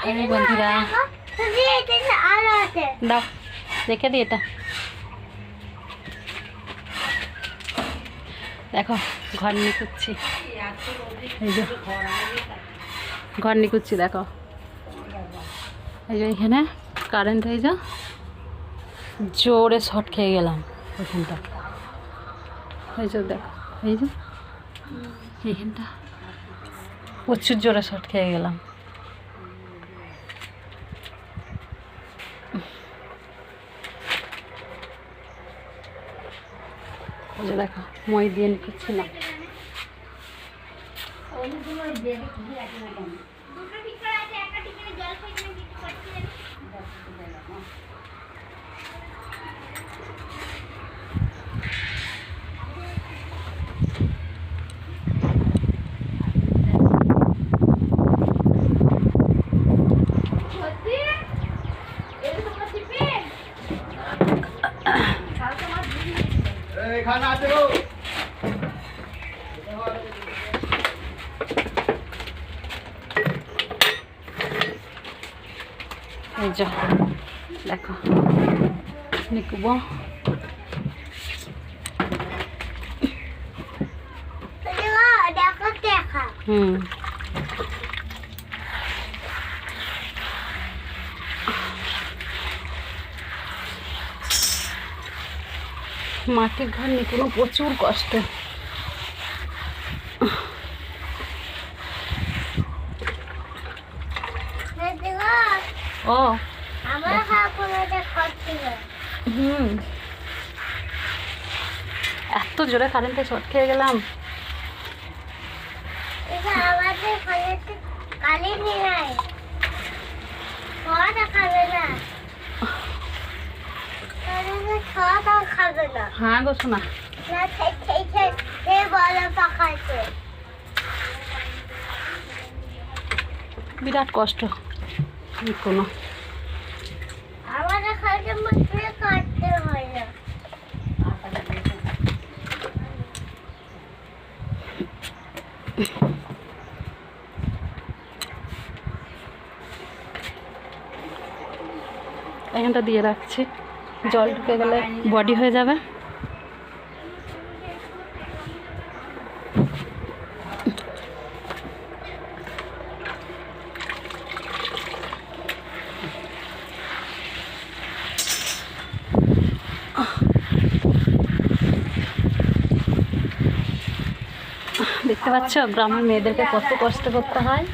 High বন্ধুরা। দাও রেখে দিই এটা। দেখো, ঘর নিকুচ্ছি এই যে, ঘর নিকুচ্ছি দেখো। এই যে এখানে কারেন্ট এই যে জোরে শর্ট খেয়ে গেলাম ওইখানটা। এই যে দেখো, এই যে, এইখানটা প্রচুর জোরে শর্ট খেয়ে গেলাম। যে দেখো মই দিয়ে নিচ্ছিলাম এই যে দেখো। নিকুবো হুম। মাটির ঘর নিকুনো প্রচুর কষ্ট দেখো ও। আমার খাচ্ছি হুম। এত জোরে কারেন্টে শর্ট খেয়ে গেলাম। এটা আমাদের ঘরেতে কালি নাই। খাওয়াটা খাবে না। খাবে না। হ্যাঁ গো শোনা। না খেয়ে খেয়ে খেয়ে খেয়ে বলে পাকাচ্ছে। বিরাট কষ্ট। কাটতে এখানটা দিয়ে রাখছি। জল ঢুকে গেলে বডি হয়ে যাবে। দেখতে পাচ্ছ? গ্রামের মেয়েদেরকে কত কষ্ট করতে হয়।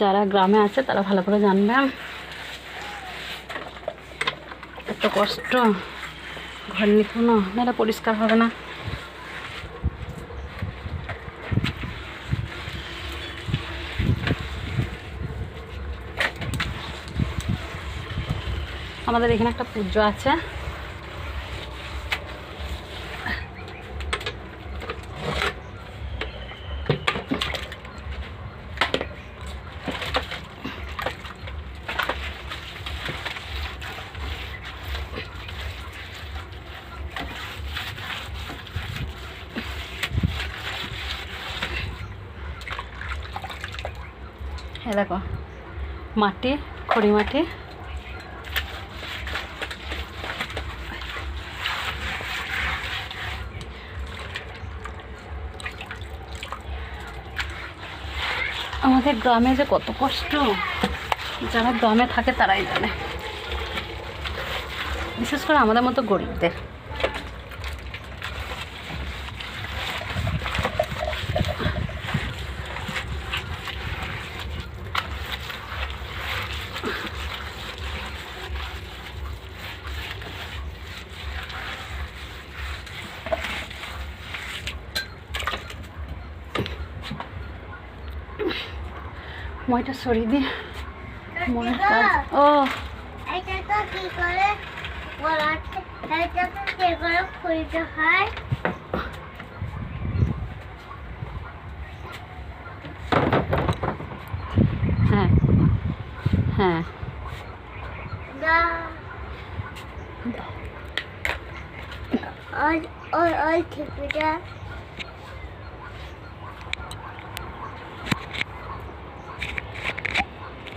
যারা গ্রামে আছে, তারা ভালো করে জানবে। এত কষ্ট। ঘর নিখুনো নাহলে পরিষ্কার হবে না। আমাদের এখানে একটা পুজো আছে। দেখো মাটি খড়ি মাটি। আমাদের গ্রামে যে কত কষ্ট। যারা গ্রামে থাকে তারাই জানে। বিশেষ করে আমাদের মতো গরিবদের। মইটা সরিয়ে দিয়ে মনের কাজ ও। এটা তো কি করে বলাচ্ছে এটা তো কি করে খুলতে হয়? হ্যাঁ। হ্যাঁ। ওই ওই ওই ঠিকটা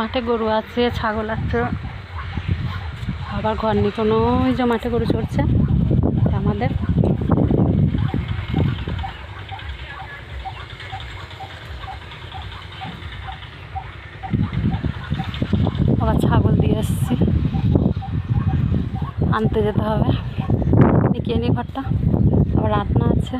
মাঠে গরু আছে, ছাগল আছে। আবার ঘর নিয়ে কোনো যে মাঠে গরু চড়ছে আমাদের। আবার ছাগল দিয়ে এসছি। আনতে যেতে হবে। নিই ঘরটা। আবার রান্না আছে।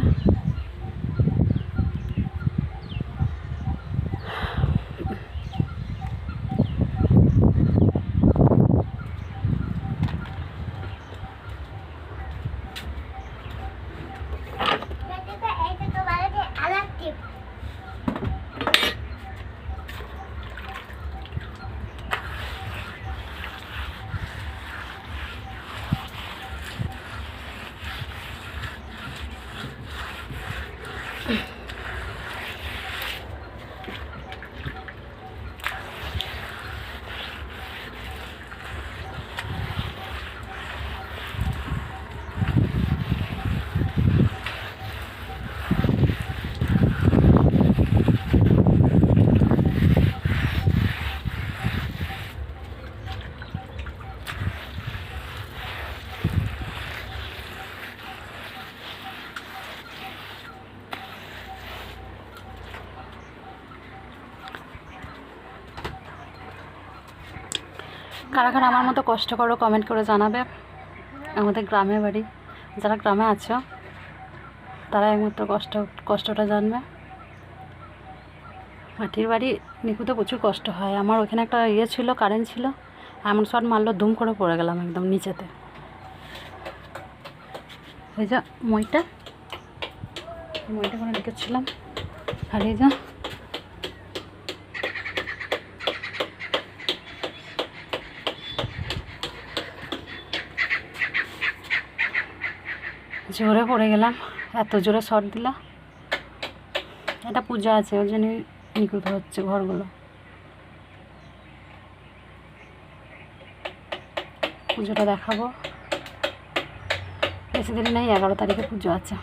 কারা কারা আমার মতো কষ্ট করো কমেন্ট করে জানাবে আমাদের গ্রামে বাড়ি। যারা গ্রামে আছো তারা একমাত্র কষ্ট, কষ্টটা জানবে। মাটির বাড়ি নিকুতে প্রচুর কষ্ট হয়। আমার ওখানে একটা ইয়ে ছিল কারেন্ট ছিল। এমন শট মারলো দুম করে পড়ে গেলাম একদম নিচেতে। এই যে মইটা মইটা করে রেখেছিলাম আর এই যে জোরে পড়ে গেলাম, এত জোরে শট দিল। এটা পূজা আছে ওই জন্য নিকুত হচ্ছে ঘরগুলো। পুজোটা দেখাবো। বেশি দিন নেই, এগারো তারিখে পুজো আছে।